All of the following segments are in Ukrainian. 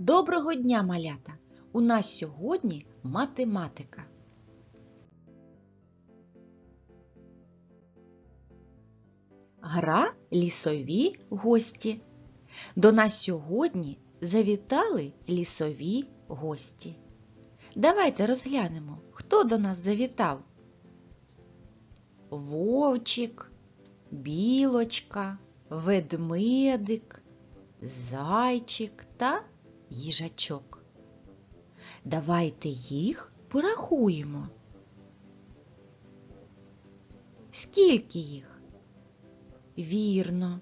Доброго дня, малята! У нас сьогодні математика. Гра лісові гості. До нас сьогодні завітали лісові гості. Давайте розглянемо, хто до нас завітав. Вовчик, білочка, ведмедик, зайчик та їжачок. Давайте їх порахуємо. Скільки їх? Вірно,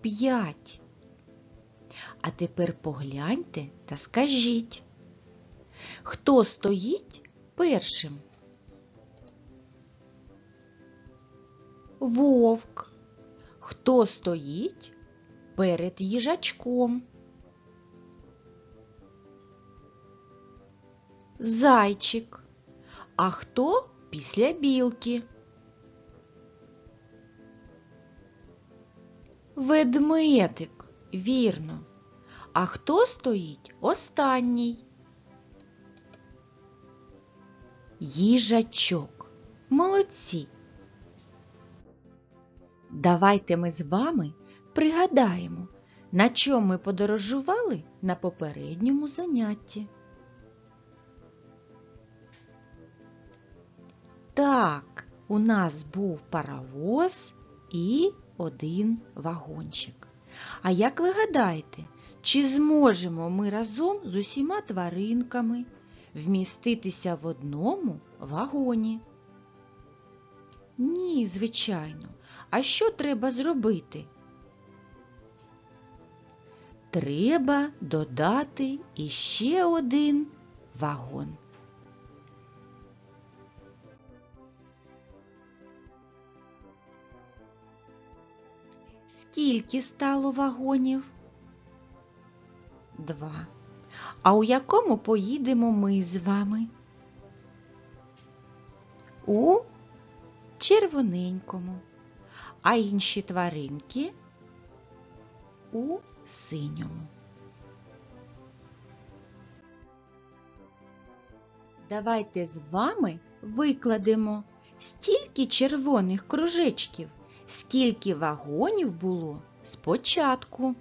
п'ять. А тепер погляньте та скажіть, хто стоїть першим? Вовк. Хто стоїть перед їжачком? Зайчик. А хто після білки? Ведмедик, вірно. А хто стоїть останній? Їжачок. Молодці. Давайте ми з вами пригадаємо, на чому ми подорожували на попередньому занятті. Так, у нас був паровоз і один вагончик. А як ви гадаєте, чи зможемо ми разом з усіма тваринками вміститися в одному вагоні? Ні, звичайно. А що треба зробити? Треба додати іще один вагон. Скільки стало вагонів? Два. А у якому поїдемо ми з вами? У червоненькому. А інші тваринки у синьому. Давайте з вами викладемо стільки червоних кружечків, скільки вагонів було спочатку.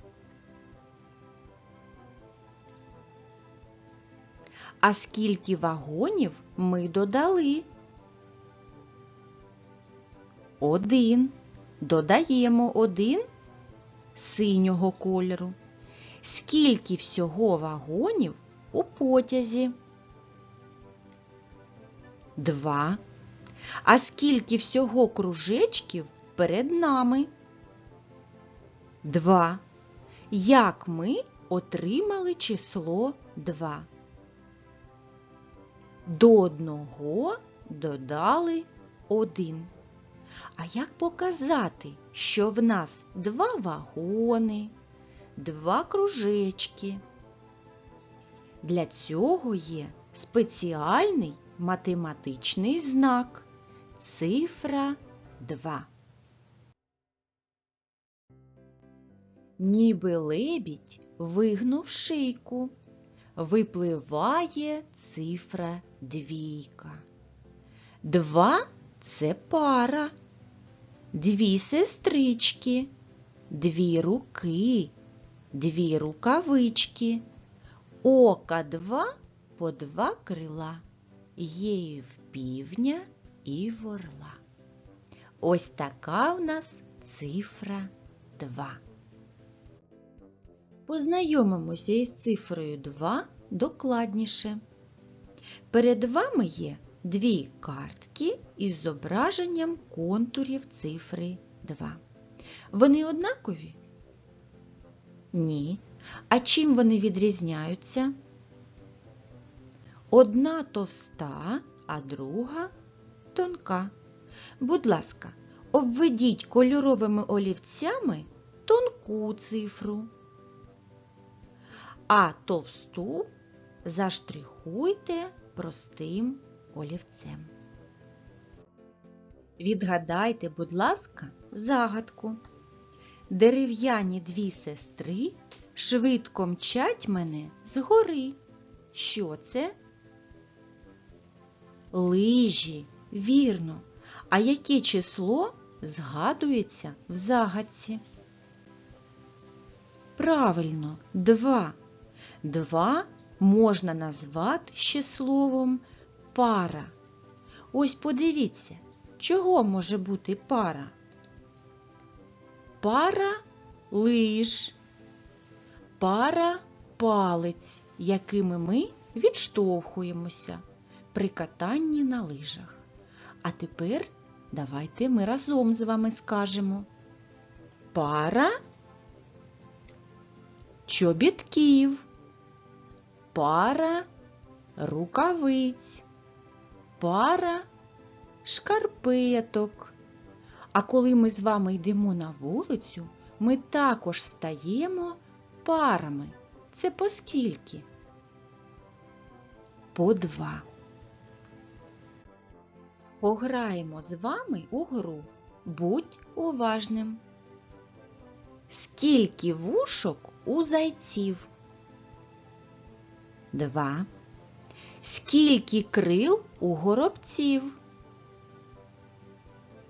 А скільки вагонів ми додали? Один. Додаємо один синього кольору. Скільки всього вагонів у потязі? Два. А скільки всього кружечків перед нами? Два. Як ми отримали число два? До одного додали один. А як показати, що в нас два вагони, два кружечки? Для цього є спеціальний математичний знак цифра 2. Ніби лебідь вигнув шийку, випливає цифра двійка. Два це пара, дві сестрички, дві руки, дві рукавички, ока два по два крила, є і в півня, і в орла. Ось така в нас цифра 2. Познайомимося із цифрою 2 докладніше. Перед вами є дві картки із зображенням контурів цифри 2. Вони однакові? Ні. А чим вони відрізняються? Одна товста, а друга тонка. Будь ласка, обведіть кольоровими олівцями тонку цифру, а товсту заштрихуйте простим олівцем. Відгадайте, будь ласка, загадку. Дерев'яні дві сестри швидко мчать мене згори. Що це? Лижі, вірно. А яке число згадується в загадці? Правильно, два. Два можна назвати ще словом пара. Ось подивіться, чого може бути пара? Пара лиж, пара палець, якими ми відштовхуємося при катанні на лижах. А тепер давайте ми разом з вами скажемо пара чобітків, пара рукавиць, пара шкарпеток. А коли ми з вами йдемо на вулицю, ми також стаємо парами. Це по скільки? По два. Пограємо з вами у гру. Будь уважним. Скільки вушок у зайців? Два. Скільки крил у горобців?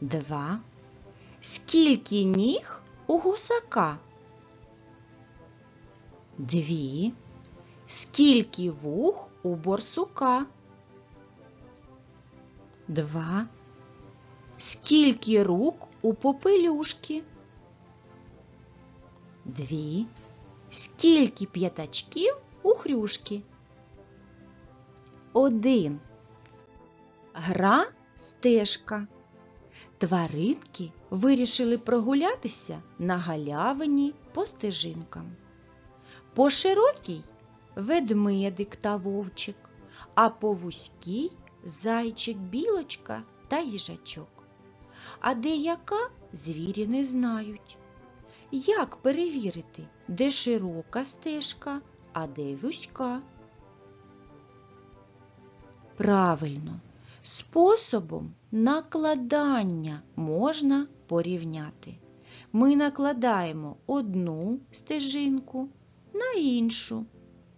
Два. Скільки ніг у гусака? Дві. Скільки вух у борсука? Два. Скільки рук у попелюшки? Дві. Скільки п'ятачків у хрюшки? Один. Гра стежка. Тваринки вирішили прогулятися на галявині по стежинкам. По широкій ведмедик та вовчик, а по вузькій зайчик, білочка та їжачок. А деяка звірі не знають. Як перевірити, де широка стежка, а де вузька? Правильно, способом накладання можна порівняти. Ми накладаємо одну стежинку на іншу.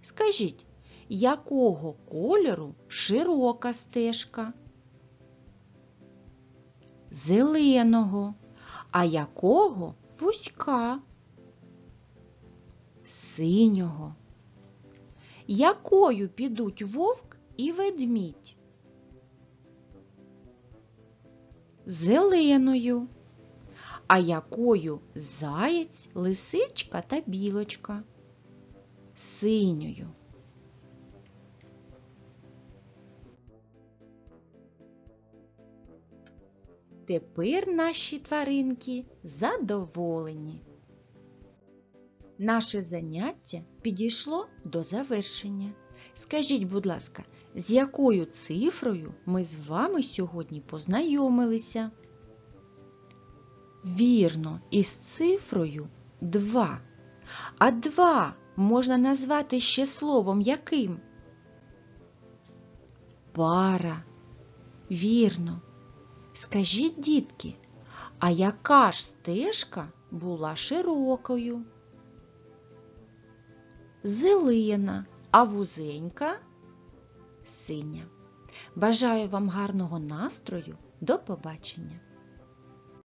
Скажіть, якого кольору широка стежка? Зеленого. А якого вузька? Синього. Якою підуть вовк і ведмідь? Зеленою. А якою заєць, лисичка та білочка? Синьою. Тепер наші тваринки задоволені. Наше заняття підійшло до завершення. Скажіть, будь ласка, з якою цифрою ми з вами сьогодні познайомилися? Вірно, із цифрою 2. А 2 можна назвати ще словом яким? Пара. Вірно. Скажіть, дітки, а яка ж стежка була широкою? Зелена, а вузенька синя. Бажаю вам гарного настрою. До побачення!